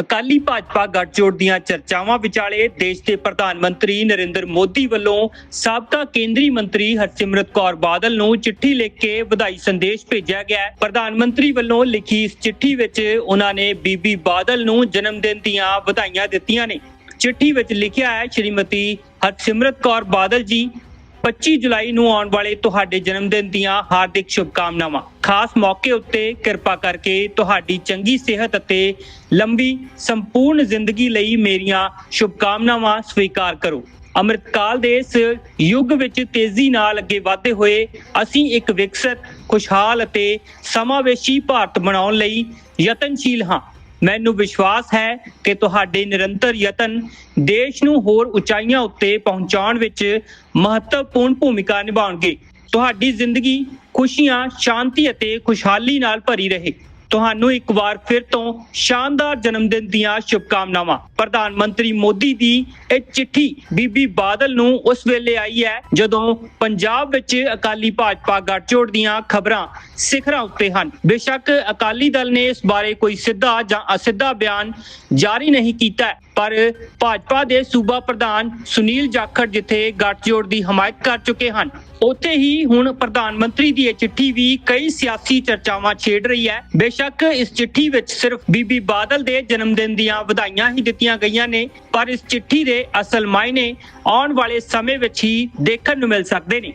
ਅਕਾਲੀ ਭਾਜਪਾ ਗੱਠਜੋੜ ਦੀਆਂ ਚਰਚਾਵਾਂ ਵਿਚਾਲੇ ਦੇਸ਼ ਦੇ ਪ੍ਰਧਾਨ ਮੰਤਰੀ ਨਰਿੰਦਰ ਮੋਦੀ ਵੱਲੋਂ ਸਾਬਕਾ ਕੇਂਦਰੀ ਮੰਤਰੀ ਹਰਸਿਮਰਤ ਕੌਰ ਬਾਦਲ ਨੂੰ ਚਿੱਠੀ ਲਿਖ ਕੇ ਵਧਾਈ ਸੰਦੇਸ਼ ਭੇਜਿਆ ਗਿਆ ਪ੍ਰਧਾਨ ਮੰਤਰੀ ਵੱਲੋਂ ਲਿਖੀ ਇਸ ਚਿੱਠੀ ਵਿੱਚ ਉਹਨਾਂ ਨੇ ਬੀਬੀ ਬਾਦਲ ਨੂੰ ਜਨਮ ਦਿਨ ਦੀਆਂ ਵਧਾਈਆਂ ਦਿੱਤੀਆਂ ਨੇ। ਚਿੱਠੀ ਵਿੱਚ ਲਿਖਿਆ ਹੈ, ਸ਼੍ਰੀਮਤੀ ਹਰਸਿਮਰਤ ਕੌਰ ਬਾਦਲ ਜੀ 25 ਜੁਲਾਈ ਨੂੰ ਆਉਣ ਵਾਲੇ ਤੁਹਾਡੇ ਜਨਮ ਦਿਨ ਦੀਆਂ ਹਾਰਦਿਕ ਸ਼ੁਭਕਾਮਨਾਵਾਂ। ਖਾਸ ਮੌਕੇ ਉੱਤੇ ਕਿਰਪਾ ਕਰਕੇ ਤੁਹਾਡੀ ਚੰਗੀ ਸਿਹਤ ਅਤੇ ਲੰਬੀ ਸੰਪੂਰਨ ਜ਼ਿੰਦਗੀ ਲਈ ਮੇਰੀਆਂ ਸ਼ੁਭਕਾਮਨਾਵਾਂ ਸਵੀਕਾਰ ਕਰੋ। ਅੰਮ੍ਰਿਤਕਾਲ ਦੇ ਇਸ ਯੁੱਗ ਵਿੱਚ ਤੇਜ਼ੀ ਨਾਲ ਅੱਗੇ ਵਧਦੇ ਹੋਏ ਅਸੀਂ ਇੱਕ ਵਿਕਸਿਤ, ਖੁਸ਼ਹਾਲ ਅਤੇ ਸਮਾਵੇਸ਼ੀ ਭਾਰਤ ਬਣਾਉਣ ਲਈ ਯਤਨਸ਼ੀਲ ਹਾਂ। ਮੈਨੂੰ ਵਿਸ਼ਵਾਸ ਹੈ ਕਿ ਤੁਹਾਡੇ ਨਿਰੰਤਰ ਯਤਨ ਦੇਸ਼ ਨੂੰ ਹੋਰ ਉਚਾਈਆਂ ਉੱਤੇ ਪਹੁੰਚਾਉਣ ਵਿੱਚ ਮਹੱਤਵਪੂਰਨ ਭੂਮਿਕਾ ਨਿਭਾਉਣਗੇ। ਤੁਹਾਡੀ ਜ਼ਿੰਦਗੀ ਖੁਸ਼ੀਆਂ, ਸ਼ਾਂਤੀ ਅਤੇ ਖੁਸ਼ਹਾਲੀ ਨਾਲ ਭਰੀ ਰਹੇ। ਤੁਹਾਨੂੰ ਇੱਕ ਵਾਰ ਫਿਰ ਤੋਂ ਸ਼ਾਨਦਾਰ ਜਨਮ ਦਿਨ ਦੀਆਂ ਸ਼ੁਭਕਾਮਨਾਵਾਂ। ਪ੍ਰਧਾਨ ਮੰਤਰੀ ਮੋਦੀ ਦੀ ਇਹ ਚਿੱਠੀ ਬੀਬੀ ਬਾਦਲ ਨੂੰ ਉਸ ਵੇਲੇ ਆਈ ਹੈ, ਜਦੋਂ ਪੰਜਾਬ ਵਿੱਚ ਅਕਾਲੀ ਭਾਜਪਾ ਗੱਠਜੋੜ ਦੀਆਂ ਖਬਰਾਂ ਸਿਖਰਾਂ ਉੱਤੇ ਹਨ। ਬੇਸ਼ੱਕ ਅਕਾਲੀ ਦਲ ਨੇ ਇਸ ਬਾਰੇ ਕੋਈ ਸਿੱਧਾ ਜਾਂ ਅਸਿੱਧਾ ਬਿਆਨ ਜਾਰੀ ਨਹੀਂ ਕੀਤਾ ਪਰ ਭਾਜਪਾ ਦੇ ਸੂਬਾ ਪ੍ਰਧਾਨ ਸੁਨੀਲ ਜਾਖੜ ਜਿੱਥੇ ਗੱਠਜੋੜ ਦੀ ਹਮਾਇਤ ਕਰ ਚੁੱਕੇ ਹਨ, ਉੱਥੇ ਹੀ ਹੁਣ ਪ੍ਰਧਾਨ ਮੰਤਰੀ ਦੀ ਇਹ ਚਿੱਠੀ ਵੀ ਕਈ ਸਿਆਸੀ ਚਰਚਾਵਾਂ ਛੇੜ ਰਹੀ ਹੈ। ਬੇਸ਼ੱਕ ਇਸ ਚਿੱਠੀ ਵਿੱਚ ਸਿਰਫ ਬੀਬੀ ਬਾਦਲ ਦੇ ਜਨਮ ਦਿਨ ਦੀਆਂ ਵਧਾਈਆਂ ਹੀ ਦਿੱਤੀਆਂ ਗਈਆਂ ਨੇ, ਪਰ ਇਸ ਚਿੱਠੀ ਦੇ ਅਸਲ ਮਾਇਨੇ ਆਉਣ ਵਾਲੇ ਸਮੇਂ ਵਿੱਚ ਹੀ ਦੇਖਣ ਨੂੰ ਮਿਲ ਸਕਦੇ ਨੇ।